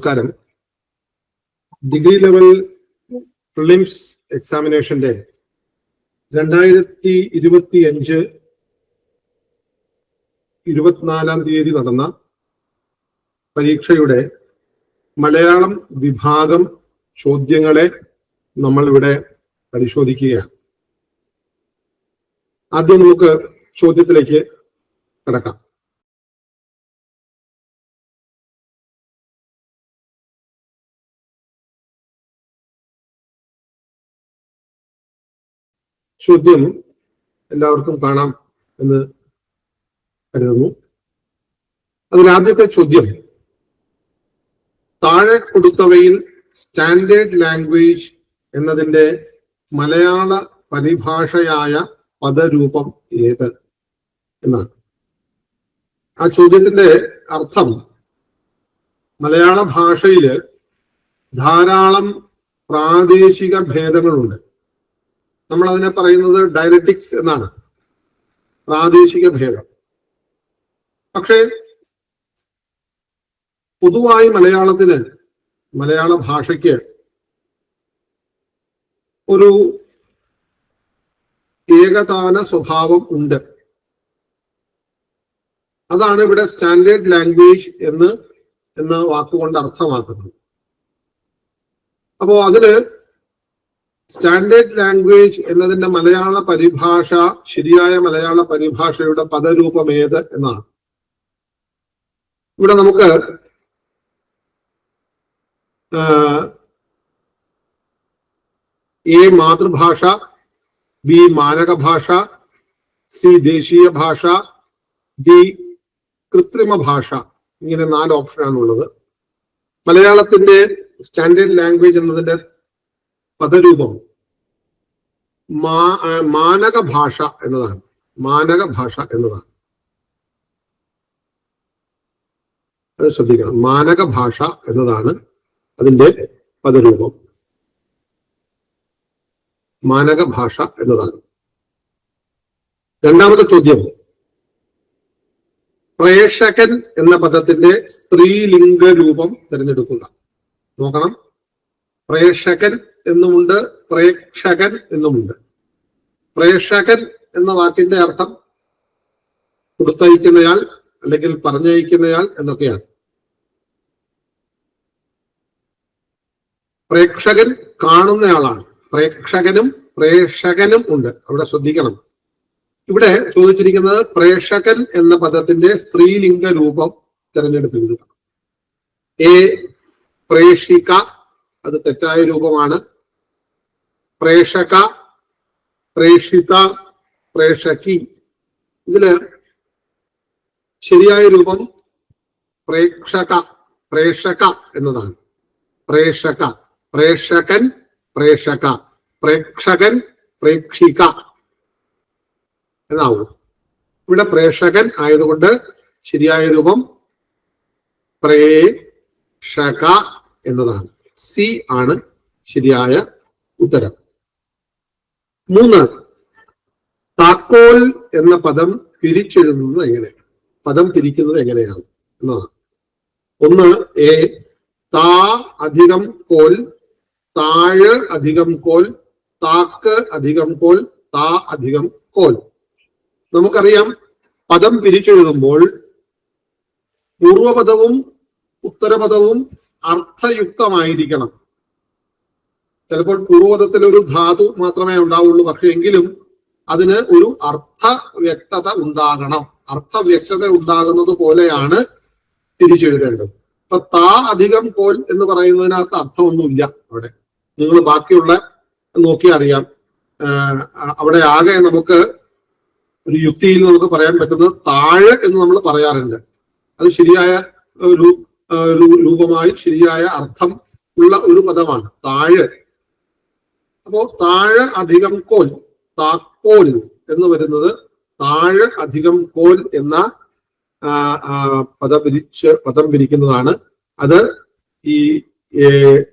നമസ്കാരം. Degree level prelims എക്സാമിനേഷന്റെ രണ്ടായിരത്തി ഇരുപത്തി അഞ്ച് ഇരുപത്തിനാലാം തീയതി നടന്ന പരീക്ഷയുടെ മലയാളം വിഭാഗം ചോദ്യങ്ങളെ നമ്മൾ ഇവിടെ പരിശോധിക്കുകയാണ്. ആദ്യം നമുക്ക് ചോദ്യത്തിലേക്ക് കിടക്കാം. ചോദ്യം എല്ലാവർക്കും കാണാം എന്ന് കരുതുന്നു. അതിലാദ്യത്തെ ചോദ്യം താഴെ കൊടുത്തവയിൽ സ്റ്റാൻഡേർഡ് ലാംഗ്വേജ് എന്നതിന്റെ മലയാള പരിഭാഷയായ പദരൂപം ഏത് എന്നാണ്. ആ ചോദ്യത്തിന്റെ അർത്ഥം മലയാള ഭാഷയിൽ ധാരാളം പ്രാദേശിക ഭേദങ്ങളുണ്ട്. നമ്മൾ അതിനെ പറയുന്നത് ഡയലറ്റിക്സ് എന്നാണ്. പ്രാദേശിക ഭേദം. പക്ഷേ പൊതുവായി മലയാളത്തിന് മലയാള ഭാഷയ്ക്ക് ഒരു ഏകതാന സ്വഭാവം ഉണ്ട്. അതാണ് ഇവിടെ സ്റ്റാൻഡേർഡ് ലാംഗ്വേജ് എന്ന് എന്ന വാക്കുകൊണ്ട് അർത്ഥമാക്കുന്നത്. അപ്പോ അതിൽ സ്റ്റാൻഡേർഡ് ലാംഗ്വേജ് എന്നതിന്റെ മലയാള പരിഭാഷ ശരിയായ മലയാള പരിഭാഷയുടെ പദരൂപം ഏത് എന്നാണ്. ഇവിടെ നമുക്ക് എ മാതൃഭാഷ ബി മാനക ഭാഷ സി ദേശീയ ഭാഷ ഡി കൃത്രിമ ഭാഷ. ഇങ്ങനെ നാല് ഓപ്ഷനാണുള്ളത് മലയാളത്തിന്റെ സ്റ്റാൻഡേർഡ് ലാംഗ്വേജ് എന്നതിന്റെ പദരൂപം. മാ മാനക ഭാഷ എന്നതാണ്. മാനക ഭാഷ എന്നതാണ്. അത് ശ്രദ്ധിക്കണം. മാനക ഭാഷ എന്നതാണ് അതിന്റെ പദരൂപം. മാനക ഭാഷ എന്നതാണ്. രണ്ടാമത്തെ ചോദ്യം. പ്രേക്ഷകൻ എന്ന പദത്തിന്റെ സ്ത്രീലിംഗ രൂപം തിരഞ്ഞെടുക്കുക. നോക്കണം. പ്രേക്ഷകൻ എന്നുമുണ്ട് പ്രേക്ഷകൻ എന്നുമുണ്ട്. പ്രേക്ഷകൻ എന്ന വാക്കിന്റെ അർത്ഥം കൊടുത്തയക്കുന്നയാൾ അല്ലെങ്കിൽ പറഞ്ഞയക്കുന്നയാൾ എന്നൊക്കെയാണ്. പ്രേക്ഷകൻ കാണുന്നയാളാണ്. പ്രേക്ഷകനും പ്രേക്ഷകനും ഉണ്ട്. അവിടെ ശ്രദ്ധിക്കണം. ഇവിടെ ചോദിച്ചിരിക്കുന്നത് പ്രേക്ഷകൻ എന്ന പദത്തിന്റെ സ്ത്രീലിംഗ രൂപം തിരഞ്ഞെടുക്കുന്നത് എ പ്രേക്ഷിക അത് തെറ്റായ രൂപമാണ്. പ്രേക്ഷക പ്രേക്ഷിത പ്രേക്ഷകി. ഇതിൽ ശരിയായ രൂപം പ്രേക്ഷക പ്രേക്ഷക എന്നതാണ്. പ്രേക്ഷക പ്രേക്ഷകൻ പ്രേക്ഷക പ്രേക്ഷകൻ പ്രേക്ഷിക എന്നാവും. ഇവിടെ പ്രേക്ഷകൻ ആയതുകൊണ്ട് ശരിയായ രൂപം പ്രേക്ഷക എന്നതാണ്. സി ആണ് ശരിയായ ഉത്തരം. മൂന്ന് താക്കോൽ എന്ന പദം പിരിച്ചെഴുതുന്നത് എങ്ങനെയാണ് പദം പിരിക്കുന്നത് എങ്ങനെയാണ്? എന്നതാണ്. ഒന്ന് എ താ അധികം കോൽ താഴ് അധികം കോൽ താക്ക് അധികം കോൽ താ അധികം കോൽ. നമുക്കറിയാം പദം പിരിച്ചെഴുതുമ്പോൾ പൂർവപദവും ഉത്തരപദവും അർത്ഥയുക്തമായിരിക്കണം. ചിലപ്പോൾ പൂർവതത്തിൽ ഒരു ധാതു മാത്രമേ ഉണ്ടാവുള്ളൂ. പക്ഷെ എങ്കിലും അതിന് ഒരു അർത്ഥ വ്യക്തത ഉണ്ടാകണം. അർത്ഥ വ്യക്തത ഉണ്ടാകുന്നത് പോലെയാണ് തിരിച്ചെഴുതേണ്ടത്. ഇപ്പൊ താ അധികം കോൽ എന്ന് പറയുന്നതിനകത്ത് അർത്ഥമൊന്നുമില്ല അവിടെ. നിങ്ങൾ ബാക്കിയുള്ള നോക്കി അറിയാം. അവിടെ ആകെ നമുക്ക് ഒരു യുക്തിയിൽ നമുക്ക് പറയാൻ പറ്റുന്നത് താഴെ എന്ന് നമ്മൾ പറയാറുണ്ട്. അത് ശരിയായ ഒരു രൂപമായി ശരിയായ അർത്ഥം ഉള്ള ഒരു പദമാണ്. താഴെ. അപ്പോ താഴെ അധികം കോൽ താക്കോൽ എന്ന് വരുന്നത് താഴെ അധികം കോൽ എന്ന പദം പിരിച്ച് പദം പിരിക്കുന്നതാണ് അത് ഈ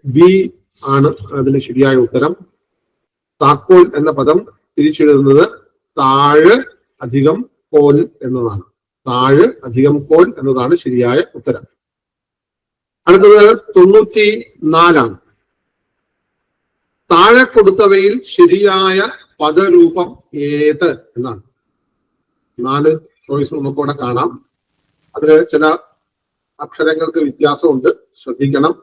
ബി ആണ് അതിന് ശരിയായ ഉത്തരം. താക്കോൽ എന്ന പദം തിരിച്ചെഴുതുന്നത് താഴെ അധികം കോൽ എന്നതാണ്. താഴെ അധികം കോൽ എന്നതാണ് ശരിയായ ഉത്തരം. അടുത്തത് തൊണ്ണൂറ്റി നാലാണ് താഴെ കൊടുത്തവയിൽ ശരിയായ പദരൂപം ഏത് എന്നാണ്. നാല് ചോയ്സ് നമുക്കിവിടെ കാണാം. അതിൽ ചില അക്ഷരങ്ങൾക്ക് വ്യത്യാസമുണ്ട്. ശ്രദ്ധിക്കണം.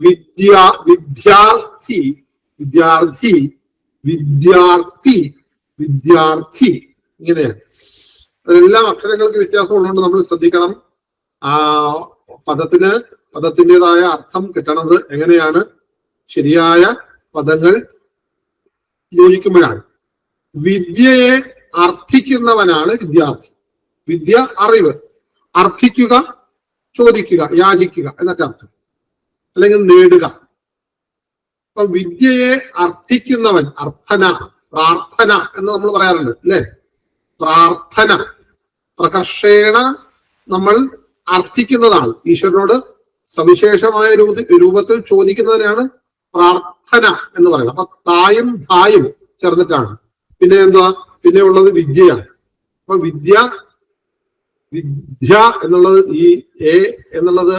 വിദ്യ വിദ്യാർത്ഥി വിദ്യാർത്ഥി വിദ്യാർത്ഥി വിദ്യാർത്ഥി ഇങ്ങനെയാണ്. അതെല്ലാം അക്ഷരങ്ങൾക്ക് വ്യത്യാസം ഉള്ളതുകൊണ്ട് നമ്മൾ ശ്രദ്ധിക്കണം. ആ പദത്തിന് പദത്തിന്റെതായ അർത്ഥം കിട്ടണത് എങ്ങനെയാണ്? ശരിയായ പദങ്ങൾ യോജിക്കുമ്പോഴാണ്. വിദ്യയെ അർത്ഥിക്കുന്നവനാണ് വിദ്യാർത്ഥി. വിദ്യ അറിവ്. അർത്ഥിക്കുക ചോദിക്കുക യാചിക്കുക എന്നൊക്കെ അർത്ഥം. അല്ലെങ്കിൽ നേടുക. അപ്പൊ വിദ്യയെ അർത്ഥിക്കുന്നവൻ അർത്ഥന പ്രാർത്ഥന എന്ന് നമ്മൾ പറയാറുണ്ട് അല്ലേ? പ്രാർത്ഥന. പ്രകർഷേണ നമ്മൾ അർത്ഥിക്കുന്നതാണ്. ഈശ്വരനോട് സവിശേഷമായ രൂപത്തിൽ രൂപത്തിൽ ചോദിക്കുന്നതിനാണ് പ്രാർത്ഥന എന്ന് പറയുന്നത്. അപ്പൊ തായും ധായും ചേർന്നിട്ടാണ്. പിന്നെ എന്താ? പിന്നെ ഉള്ളത് വിദ്യയാണ്. അപ്പൊ വിദ്യ വിദ്യ എന്നുള്ളത് ഈ എ എന്നുള്ളത്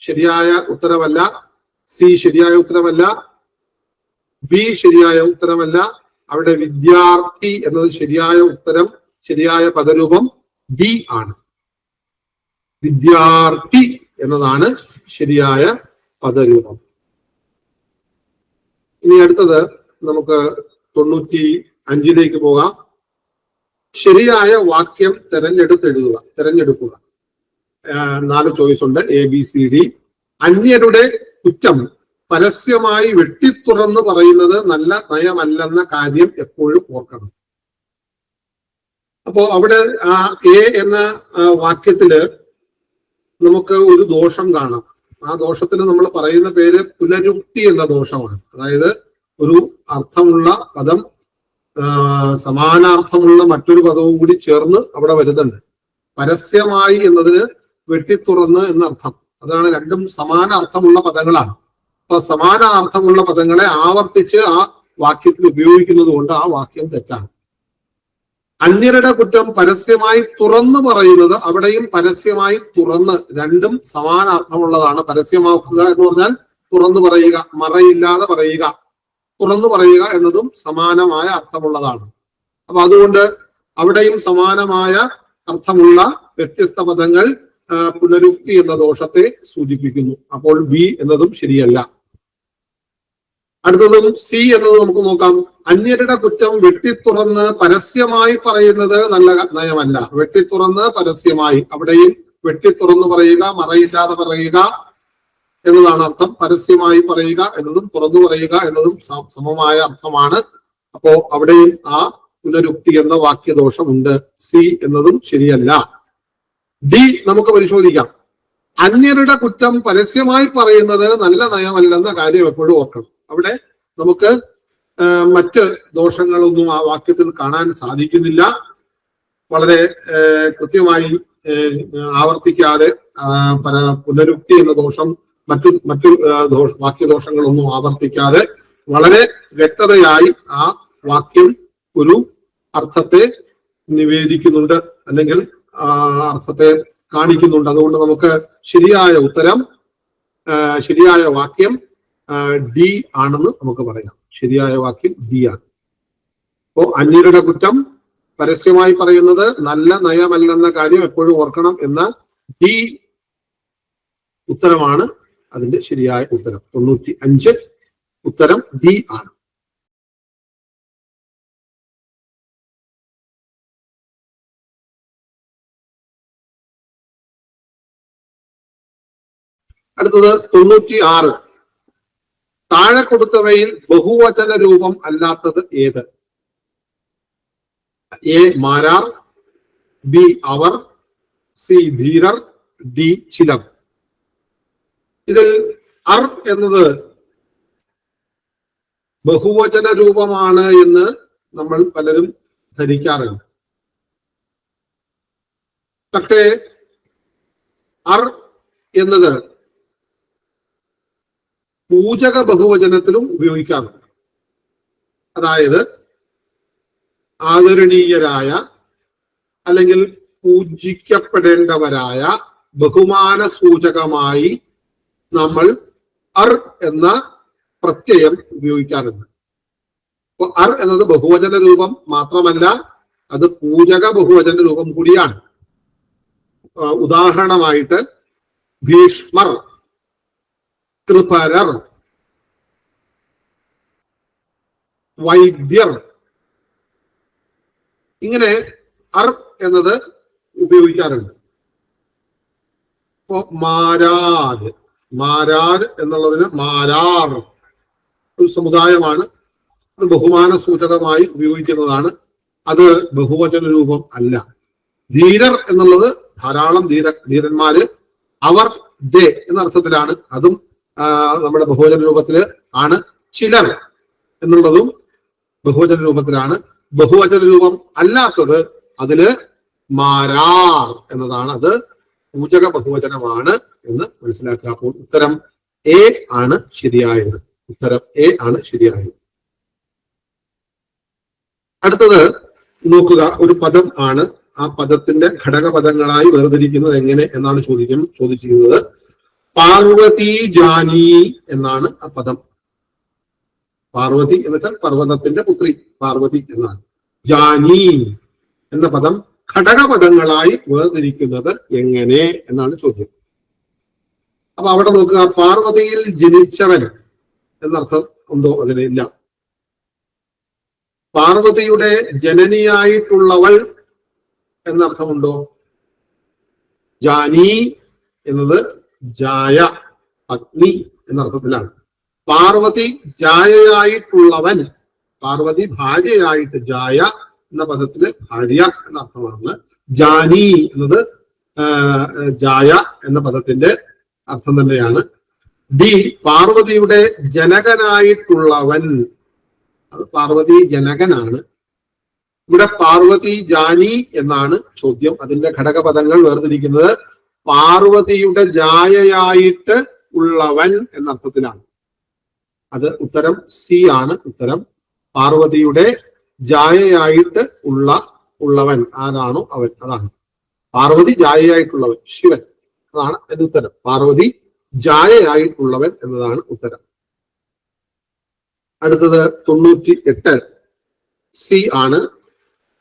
ശരിയായ ഉത്തരമല്ല സി ശരിയായ ഉത്തരമല്ല ബി ശരിയായ ഉത്തരമല്ല. അവിടെ വിദ്യാർത്ഥി എന്നത് ശരിയായ ഉത്തരം ശരിയായ പദരൂപം ബി ആണ്. വിദ്യാർത്ഥി എന്നതാണ് ശരിയായ പദരൂപം. ഇനി അടുത്തത് നമുക്ക് തൊണ്ണൂറ്റി അഞ്ചിലേക്ക് പോകാം. ശരിയായ വാക്യം തെരഞ്ഞെടുത്തെഴുതുക തെരഞ്ഞെടുക്കുക. നാല് ചോയ്സ് ഉണ്ട് എ ബി സി ഡി അന്യരുടെ കുറ്റം പരസ്യമായി വെട്ടിത്തുറന്ന് പറയുന്നത് നല്ല നയമല്ലെന്ന കാര്യം എപ്പോഴും ഓർക്കണം. അപ്പോ അവിടെ ആ എ എന്ന വാക്യത്തിൽ നമുക്ക് ഒരു ദോഷം കാണാം. ആ ദോഷത്തിന് നമ്മൾ പറയുന്ന പേര് പുനരുക്തി എന്ന ദോഷമാണ്. അതായത് ഒരു അർത്ഥമുള്ള പദം സമാനാർത്ഥമുള്ള മറ്റൊരു പദവും കൂടി ചേർന്ന് അവിടെ വരുന്നുണ്ട്. പരസ്യമായി എന്നതിന് വെട്ടിത്തുറന്ന് എന്നർത്ഥം. അതാണ് രണ്ടും സമാന അർത്ഥമുള്ള പദങ്ങളാണ്. അപ്പൊ സമാന അർത്ഥമുള്ള പദങ്ങളെ ആവർത്തിച്ച് ആ വാക്യത്തിൽ ഉപയോഗിക്കുന്നത് കൊണ്ട് ആ വാക്യം തെറ്റാണ്. അന്യരുടെ കുറ്റം പരസ്യമായി തുറന്നു പറയുന്നത് അവിടെയും പരസ്യമായി തുറന്ന് രണ്ടും സമാന അർത്ഥമുള്ളതാണ് പരസ്യമാക്കുക എന്ന് പറഞ്ഞാൽ തുറന്നു പറയുക മറയില്ലാതെ പറയുക തുറന്നു പറയുക എന്നതും സമാനമായ അർത്ഥമുള്ളതാണ്. അപ്പൊ അതുകൊണ്ട് അവിടെയും സമാനമായ അർത്ഥമുള്ള വ്യത്യസ്ത പദങ്ങൾ പുനരുക്തി എന്ന ദോഷത്തെ സൂചിപ്പിക്കുന്നു. അപ്പോൾ ബി എന്നതും ശരിയല്ല. അടുത്തതും സി എന്നത് നമുക്ക് നോക്കാം. അന്യരുടെ കുറ്റം വെട്ടിത്തുറന്ന് പരസ്യമായി പറയുന്നത് നല്ല നയമല്ല. വെട്ടിത്തുറന്ന് പരസ്യമായി. അവിടെയും വെട്ടിത്തുറന്ന് പറയുക മറയില്ലാതെ പറയുക എന്നതാണ് അർത്ഥം. പരസ്യമായി പറയുക എന്നതും തുറന്നു പറയുക എന്നതും സമമായ അർത്ഥമാണ്. അപ്പോ അവിടെയും ആ പുനരുക്തി എന്ന വാക്യദോഷമുണ്ട്. സി എന്നതും ശരിയല്ല. ഡി നമുക്ക് പരിശോധിക്കാം. അന്യരുടെ കുറ്റം പരസ്യമായി പറയുന്നത് നല്ല നയമല്ലെന്ന കാര്യം എപ്പോഴും ഓർക്കണം. അവിടെ നമുക്ക് മറ്റ് ദോഷങ്ങളൊന്നും ആ വാക്യത്തിൽ കാണാൻ സാധിക്കുന്നില്ല. വളരെ കൃത്യമായി ആവർത്തിക്കാതെ പുനരുക്തി എന്ന ദോഷം മറ്റു മറ്റു ദോഷ വാക്യദോഷങ്ങളൊന്നും ആവർത്തിക്കാതെ വളരെ വ്യക്തതയായി ആ വാക്യം ഒരു അർത്ഥത്തെ നിവേദിക്കുന്നുണ്ട് അല്ലെങ്കിൽ ആ അർത്ഥത്തെ കാണിക്കുന്നുണ്ട്. അതുകൊണ്ട് നമുക്ക് ശരിയായ ഉത്തരം ശരിയായ വാക്യം ഡി ആണെന്ന് നമുക്ക് പറയാം. ശരിയായ വാക്യം ഡി ആണ്. അപ്പോ അന്യരുടെ കുറ്റം പരസ്യമായി പറയുന്നത് നല്ല നയമല്ലെന്ന കാര്യം എപ്പോഴും ഓർക്കണം എന്ന ഡി ഉത്തരമാണ് അതിന്റെ ശരിയായ ഉത്തരം. തൊണ്ണൂറ്റി അഞ്ച് ഉത്തരം ഡി ആണ്. അടുത്തത് തൊണ്ണൂറ്റി ആറ് താഴെ കൊടുത്തവയിൽ ബഹുവചന രൂപം അല്ലാത്തത് ഏത്? എ മാരാർ ബി അവർ സി ധീരർ ഡി ചിലർ. ഇതിൽ അർ എന്നത് ബഹുവചന രൂപമാണ് എന്ന് നമ്മൾ പലരും ധരിക്കാറുണ്ട്. പക്ഷേ അർ എന്നത് പൂജക ബഹുവചനത്തിലും ഉപയോഗിക്കാറുണ്ട് അതായത് ആദരണീയരായ അല്ലെങ്കിൽ പൂജിക്കപ്പെടേണ്ടവരായ ബഹുമാന സൂചകമായി നമ്മൾ അർ എന്ന പ്രത്യയം ഉപയോഗിക്കാറുണ്ട്. അപ്പൊ അർ എന്നത് ബഹുവചന രൂപം മാത്രമല്ല അത് പൂജക ബഹുവചന രൂപം കൂടിയാണ്. ഉദാഹരണമായിട്ട് ഭീഷ്മർ കൃപരർ വൈദ്യർ. ഇങ്ങനെ അർ എന്നത് ഉപയോഗിക്കാറുണ്ട്. ഇപ്പോ മാരാർ മാരാർ എന്നുള്ളതിന് മാരാർ ഒരു സമുദായമാണ്. അത് ബഹുമാന സൂചകമായി ഉപയോഗിക്കുന്നതാണ്. അത് ബഹുവചന രൂപം അല്ല. ധീരർ എന്നുള്ളത് ധാരാളം ധീര ധീരന്മാര്. അവർ ദേ എന്ന അർത്ഥത്തിലാണ് അതും നമ്മുടെ ബഹുവചന രൂപത്തിൽ ആണ് ചിലർ എന്നുള്ളതും ബഹുവചന രൂപത്തിലാണ്. ബഹുവചന രൂപം അല്ലാത്തത് അതിൽ മാരാർ എന്നതാണ്. അത് പൂജക ബഹുവചനമാണ് എന്ന് മനസ്സിലാക്കുക. അപ്പോൾ ഉത്തരം എ ആണ് ശരിയായത്. ഉത്തരം എ ആണ് ശരിയായത്. അടുത്തത് നോക്കുക. ഒരു പദം ആണ്. ആ പദത്തിന്റെ ഘടകപദങ്ങളായി വേർതിരിക്കുന്നത് എങ്ങനെ എന്നാണ് ചോദിക്കും ചോദിച്ചിരിക്കുന്നത്. പാർവതി ജാനി എന്നാണ് ആ പദം. പാർവതി എന്ന് വെച്ചാൽ പർവതത്തിന്റെ പുത്രി പാർവതി എന്നാണ്. ജാനി എന്ന പദം ഘടകപദങ്ങളായി വേർതിരിക്കുന്നത് എങ്ങനെ എന്നാണ് ചോദ്യം. അപ്പൊ അവിടെ നോക്കുക പാർവതിയിൽ ജനിച്ചവൻ എന്നർത്ഥം ഉണ്ടോ അതിനില്ല പാർവതിയുടെ ജനനിയായിട്ടുള്ളവൾ എന്നർത്ഥമുണ്ടോ? ജാനി എന്നത് ജായ അഗ്നി എന്നർത്ഥത്തിലാണ്. പാർവതി ജായയായിട്ടുള്ളവൻ പാർവതി ഭാര്യയായിട്ട് ജായ എന്ന പദത്തിൽ ഭാര്യ എന്ന അർത്ഥമാണ് ജാനി എന്നത് ജായ എന്ന പദത്തിന്റെ അർത്ഥം തന്നെയാണ്. ഡി പാർവതിയുടെ ജനകനായിട്ടുള്ളവൻ. അത് പാർവതി ജനകനാണ്. ഇവിടെ പാർവതി ജാനി എന്നാണ് ചോദ്യം. അതിന്റെ ഘടകപദങ്ങൾ വേർതിരിക്കുന്നത്. പാർവതിയുടെ ജായയായിട്ട് ഉള്ളവൻ എന്നർത്ഥത്തിലാണ്. അത് ഉത്തരം സി ആണ്. ഉത്തരം പാർവതിയുടെ ജായയായിട്ട് ഉള്ള ഉള്ളവൻ ആരാണോ അവൻ. അതാണ്. പാർവതി ജായയായിട്ടുള്ളവൻ ശിവൻ. അതാണ് അതിന്റെ ഉത്തരം. പാർവതി ജായയായിട്ടുള്ളവൻ എന്നതാണ് ഉത്തരം. അടുത്തത് തൊണ്ണൂറ്റി എട്ട് സി ആണ്.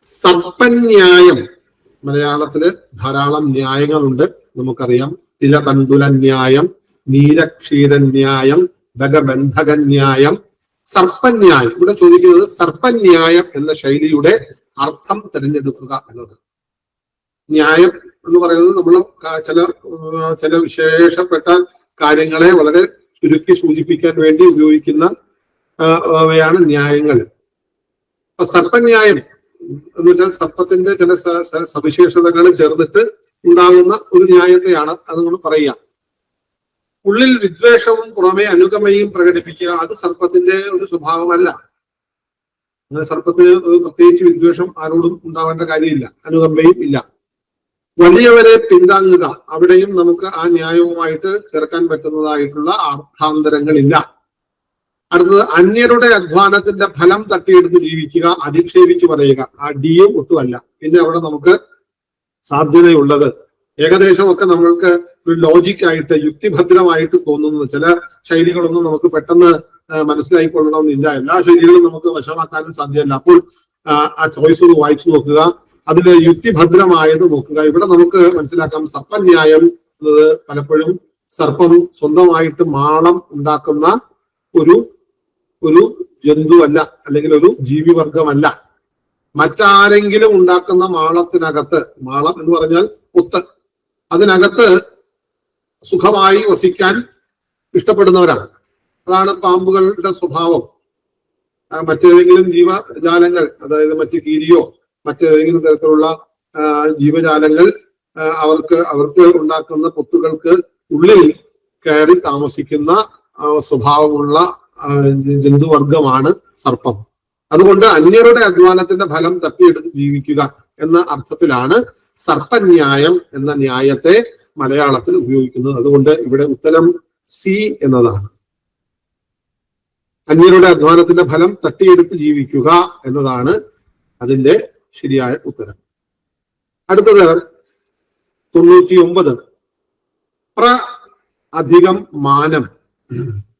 സർപ്പന്യായം. മലയാളത്തിൽ ധാരാളം ന്യായങ്ങളുണ്ട്. നമുക്കറിയാം. തിലതണ്ടുല ന്യായം നീലക്ഷീരന്യായം ഭഗബന്ധകന്യായം സർപ്പന്യായം. ഇവിടെ ചോദിക്കുന്നത് സർപ്പന്യായം എന്ന ശൈലിയുടെ അർത്ഥം തിരഞ്ഞെടുക്കുക എന്നത്. ന്യായം എന്ന് പറയുന്നത് നമ്മൾ ചില ചില വിശേഷപ്പെട്ട കാര്യങ്ങളെ വളരെ ചുരുക്കി സൂചിപ്പിക്കാൻ വേണ്ടി ഉപയോഗിക്കുന്ന അവയാണ് ന്യായങ്ങൾ. അപ്പൊ സർപ്പന്യായം എന്ന് വെച്ചാൽ സർപ്പത്തിന്റെ ചില സവിശേഷതകൾ ചേർന്നിട്ട് ഉണ്ടാകുന്ന ഒരു ന്യായത്തെയാണ് അത് നമ്മൾ പറയുക. ഉള്ളിൽ വിദ്വേഷവും പുറമെ അനുഗമയും പ്രകടിപ്പിക്കുക അത് സർപ്പത്തിന്റെ ഒരു സ്വഭാവമല്ല. അങ്ങനെ സർപ്പത്തിന് പ്രത്യേകിച്ച് വിദ്വേഷം ആരോടും ഉണ്ടാവേണ്ട കാര്യമില്ല അനുകമ്പയും ഇല്ല. വലിയവരെ പിന്താങ്ങുക അവിടെയും നമുക്ക് ആ ന്യായവുമായിട്ട് ചേർക്കാൻ പറ്റുന്നതായിട്ടുള്ള അർത്ഥാന്തരങ്ങളില്ല. അടുത്തത് അന്യരുടെ അധ്വാനത്തിന്റെ ഫലം തട്ടിയെടുത്ത് ജീവിക്കുക അധിക്ഷേപിച്ചു പറയുക. ആ ഡിയും ഒട്ടുമല്ല. പിന്നെ അവിടെ നമുക്ക് സാധ്യതയുള്ളത്. ഏകദേശമൊക്കെ നമ്മൾക്ക് ഒരു ലോജിക്കായിട്ട് യുക്തിഭദ്രമായിട്ട് തോന്നുന്നത്. ചില ശൈലികളൊന്നും നമുക്ക് പെട്ടെന്ന് മനസ്സിലായിക്കൊള്ളണമെന്നില്ല. എല്ലാ ശൈലികളും നമുക്ക് വശമാക്കാനും സാധ്യമല്ല. അപ്പോൾ ആ ചോയ്സ് ഒന്ന് വായിച്ചു നോക്കുക. അതിൽ യുക്തിഭദ്രമായത് നോക്കുക. ഇവിടെ നമുക്ക് മനസ്സിലാക്കാം. സർപ്പന്യായം എന്നത് പലപ്പോഴും സർപ്പം സ്വന്തമായിട്ട് മാളം ഉണ്ടാക്കുന്ന ഒരു ഒരു ജന്തുവല്ല അല്ലെങ്കിൽ ഒരു ജീവിവർഗമല്ല. മറ്റാരെങ്കിലും ഉണ്ടാക്കുന്ന മാളത്തിനകത്ത് മാളം എന്ന് പറഞ്ഞാൽ പുത്ത് അതിനകത്ത് സുഖമായി വസിക്കാൻ ഇഷ്ടപ്പെടുന്നവരാണ്. അതാണ് പാമ്പുകളുടെ സ്വഭാവം. മറ്റേതെങ്കിലും ജീവജാലങ്ങൾ അതായത് മറ്റ് കീരിയോ മറ്റേതെങ്കിലും തരത്തിലുള്ള ജീവജാലങ്ങൾ അവർക്ക് അവർക്ക് ഉണ്ടാക്കുന്ന പൊത്തുകൾക്ക് ഉള്ളിൽ കയറി താമസിക്കുന്ന സ്വഭാവമുള്ള ജന്തുവർഗമാണ് സർപ്പം. അതുകൊണ്ട് അന്യരുടെ അധ്വാനത്തിന്റെ ഫലം തട്ടിയെടുത്ത് ജീവിക്കുക എന്ന അർത്ഥത്തിലാണ് സർപ്പന്യായം എന്ന ന്യായത്തെ മലയാളത്തിൽ ഉപയോഗിക്കുന്നത്. അതുകൊണ്ട് ഇവിടെ ഉത്തരം സി എന്നതാണ്. അന്യരുടെ അധ്വാനത്തിന്റെ ഫലം തട്ടിയെടുത്ത് ജീവിക്കുക എന്നതാണ് അതിന്റെ ശരിയായ ഉത്തരം. അടുത്തത് തൊണ്ണൂറ്റി ഒമ്പത് പ്ര അധികം മാനം.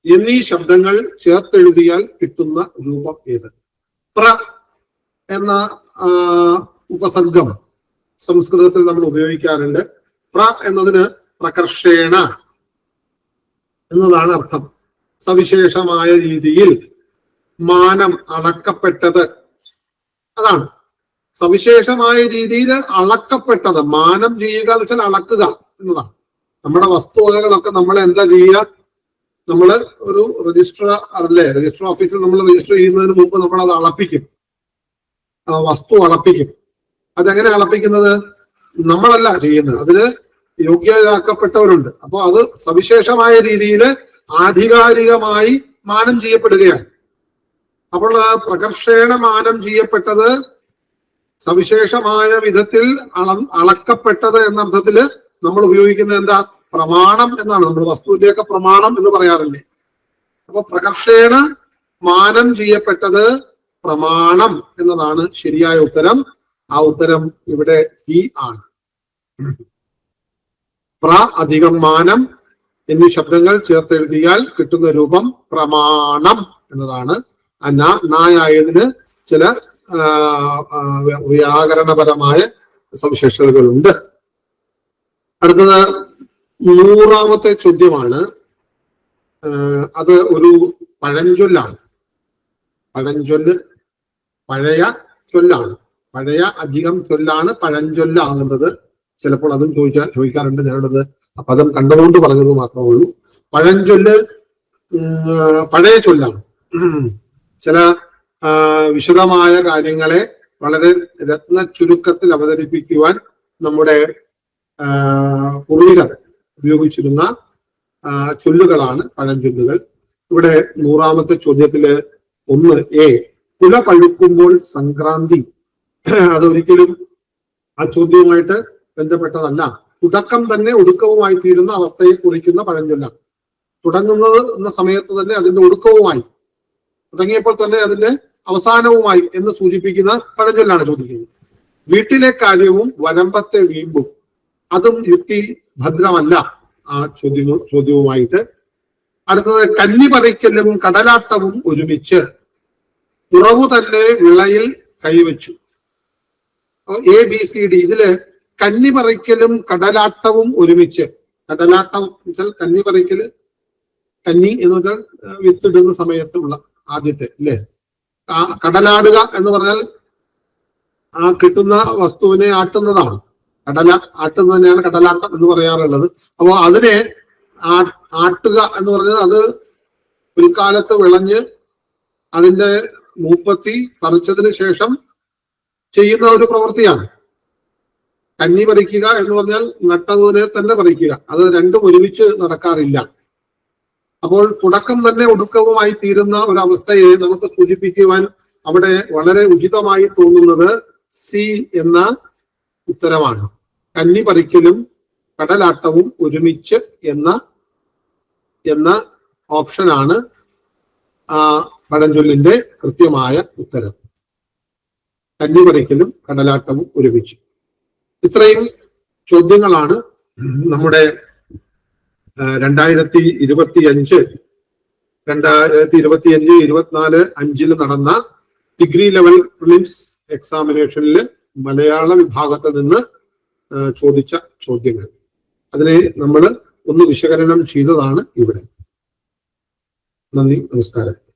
എന്നീ ശബ്ദങ്ങൾ ചേർത്തെഴുതിയാൽ കിട്ടുന്ന രൂപം ഏത്? പ്ര എന്ന ഉപസർഗം സംസ്കൃതത്തിൽ നമ്മൾ ഉപയോഗിക്കാറുണ്ട്. പ്ര എന്നതിന് പ്രകർഷേണ എന്നതാണ് അർത്ഥം. സവിശേഷമായ രീതിയിൽ മാനം അളക്കപ്പെട്ടത് അതാണ്. സവിശേഷമായ രീതിയിൽ അളക്കപ്പെട്ടത്. മാനം ചെയ്യുക എന്ന് വെച്ചാൽ അളക്കുക എന്നതാണ്. നമ്മുടെ വസ്തുവകകളൊക്കെ നമ്മൾ എന്താ ചെയ്യുക? നമ്മൾ ഒരു രജിസ്റ്റർ അല്ലേ? രജിസ്റ്റർ ഓഫീസിൽ നമ്മൾ രജിസ്റ്റർ ചെയ്യുന്നതിന് മുമ്പ് നമ്മൾ അത് അളപ്പിക്കും വസ്തു അളപ്പിക്കും. അതെങ്ങനെ അളപ്പിക്കുന്നത്? നമ്മളല്ല ചെയ്യുന്നത്. അതിന് യോഗ്യരാക്കപ്പെട്ടവരുണ്ട്. അപ്പോൾ അത് സവിശേഷമായ രീതിയിൽ ആധികാരികമായി മാനം ചെയ്യപ്പെടുകയാണ്. അപ്പോൾ പ്രകർഷേണ മാനം ചെയ്യപ്പെട്ടത് സവിശേഷമായ വിധത്തിൽ അള അളക്കപ്പെട്ടത് എന്ന അർത്ഥത്തിൽ നമ്മൾ ഉപയോഗിക്കുന്നത് എന്താ? പ്രമാണം എന്നാണ് നമ്മൾ വസ്തുവിന്റെയൊക്കെ പ്രമാണം എന്ന് പറയാറില്ലേ? അപ്പൊ പ്രകർഷേണ മാനം ചെയ്യപ്പെട്ടത് പ്രമാണം എന്നതാണ് ശരിയായ ഉത്തരം. ആ ഉത്തരം ഇവിടെ ഈ ആണ്. പ്ര അധികം മാനം എന്നീ ശബ്ദങ്ങൾ ചേർത്തെഴുതിയാൽ കിട്ടുന്ന രൂപം പ്രമാണം എന്നതാണ്. ന- നായായതിന് ചില വ്യാകരണപരമായ സവിശേഷതകളുണ്ട്. അടുത്തത് നൂറാമത്തെ ചോദ്യമാണ്. അത് ഒരു പഴഞ്ചൊല്ലാണ്. പഴഞ്ചൊല്ല് പഴയ ചൊല്ലാണ്. പഴയ അധികം ചൊല്ലാണ് പഴഞ്ചൊല്ലാകുന്നത്. ചിലപ്പോൾ അതും ചോദിച്ചാൽ ചോദിക്കാറുണ്ട് ഞാനത് അപ്പൊ പദം കണ്ടതുകൊണ്ട് പറഞ്ഞത് മാത്രമേ ഉള്ളൂ. പഴഞ്ചൊല്ല് പഴയ ചൊല്ലാണ്. ചില വിശദമായ കാര്യങ്ങളെ വളരെ രത്ന ചുരുക്കത്തിൽ അവതരിപ്പിക്കുവാൻ നമ്മുടെ പൂർവികർ ഉപയോഗിച്ചിരുന്ന ചൊല്ലുകളാണ് പഴഞ്ചൊല്ലുകൾ ഇവിടെ നൂറാമത്തെ ചോദ്യത്തിൽ ഒന്ന് എ കുല പഴുക്കുമ്പോൾ സംക്രാന്തി. അതൊരിക്കലും ആ ചോദ്യവുമായിട്ട് ബന്ധപ്പെട്ടതല്ല. തുടക്കം തന്നെ ഒടുക്കവുമായി തീരുന്ന അവസ്ഥയെ കുറിക്കുന്ന പഴഞ്ചൊല്ലാണ് തുടങ്ങുന്നത് എന്ന സമയത്ത് തന്നെ അതിന്റെ ഒടുക്കവുമായി തുടങ്ങിയപ്പോൾ തന്നെ അതിന്റെ അവസാനവുമായി എന്ന് സൂചിപ്പിക്കുന്ന പഴഞ്ചൊല്ലാണ് ചോദിക്കുന്നത്. വീട്ടിലെ കാര്യവും വരമ്പത്തെ വീമ്പും അതും യുക്തി ഭദ്രമല്ല ആ ചോദ്യ ചോദ്യവുമായിട്ട്. അടുത്തത് കന്നി പറിക്കലും കടലാട്ടവും ഒരുമിച്ച് തുറവു തന്നെ വിളയിൽ കൈവച്ചു. എ ബി സി ഡി ഇതിൽ കന്നി പറിക്കലും കടലാട്ടവും ഒരുമിച്ച്. കടലാട്ടം വെച്ചാൽ കന്നി പറിക്കൽ കന്നി എന്ന് വെച്ചാൽ വിത്തിടുന്ന സമയത്തുള്ള ആദ്യത്തെ അല്ലേ? കടലാടുക എന്ന് പറഞ്ഞാൽ ആ കിട്ടുന്ന വസ്തുവിനെ ആട്ടുന്നതാണ്. കടല എന്ന് തന്നെയാണ് കടലാട്ടം എന്ന് പറയാറുള്ളത്. അപ്പോൾ അതിനെ ആട്ടുക എന്ന് പറഞ്ഞാൽ അത് പിൽക്കാലത്ത് വിളഞ്ഞ് അതിന്റെ മൂപ്പത്തി പറിച്ചതിന് ശേഷം ചെയ്യുന്ന ഒരു പ്രവൃത്തിയാണ്. കന്നി പറിക്കുക എന്ന് പറഞ്ഞാൽ നട്ടതിനെ തന്നെ പറിക്കുക. അത് രണ്ടും ഒരുമിച്ച് നടക്കാറില്ല. അപ്പോൾ തുടക്കം തന്നെ ഒടുക്കവുമായി തീരുന്ന ഒരു അവസ്ഥയെ നമുക്ക് സൂചിപ്പിക്കുവാൻ അവിടെ വളരെ ഉചിതമായി തോന്നുന്നത് സി എന്ന ഉത്തരമാണ്. കന്നി പറിക്കലും കടലാട്ടവും ഒരുമിച്ച് എന്ന എന്ന ഓപ്ഷനാണ് പഴഞ്ചൊല്ലിന്റെ കൃത്യമായ ഉത്തരം. കന്നി പറിക്കലും കടലാട്ടവും ഒരുമിച്ച്. ഇത്രയും ചോദ്യങ്ങളാണ് നമ്മുടെ രണ്ടായിരത്തി ഇരുപത്തി അഞ്ച് രണ്ടായിരത്തി ഇരുപത്തി അഞ്ച് ഇരുപത്തിനാല് അഞ്ചിൽ നടന്ന ഡിഗ്രി ലെവൽ പ്രിലിംസ് എക്സാമിനേഷനിൽ മലയാള വിഭാഗത്തിൽ നിന്ന് ചോദിച്ച ചോദ്യങ്ങൾ. അതിനെ നമ്മൾ ഒന്ന് വിശകലനം ചെയ്തതാണ് ഇവിടെ. നന്ദി നമസ്കാരം.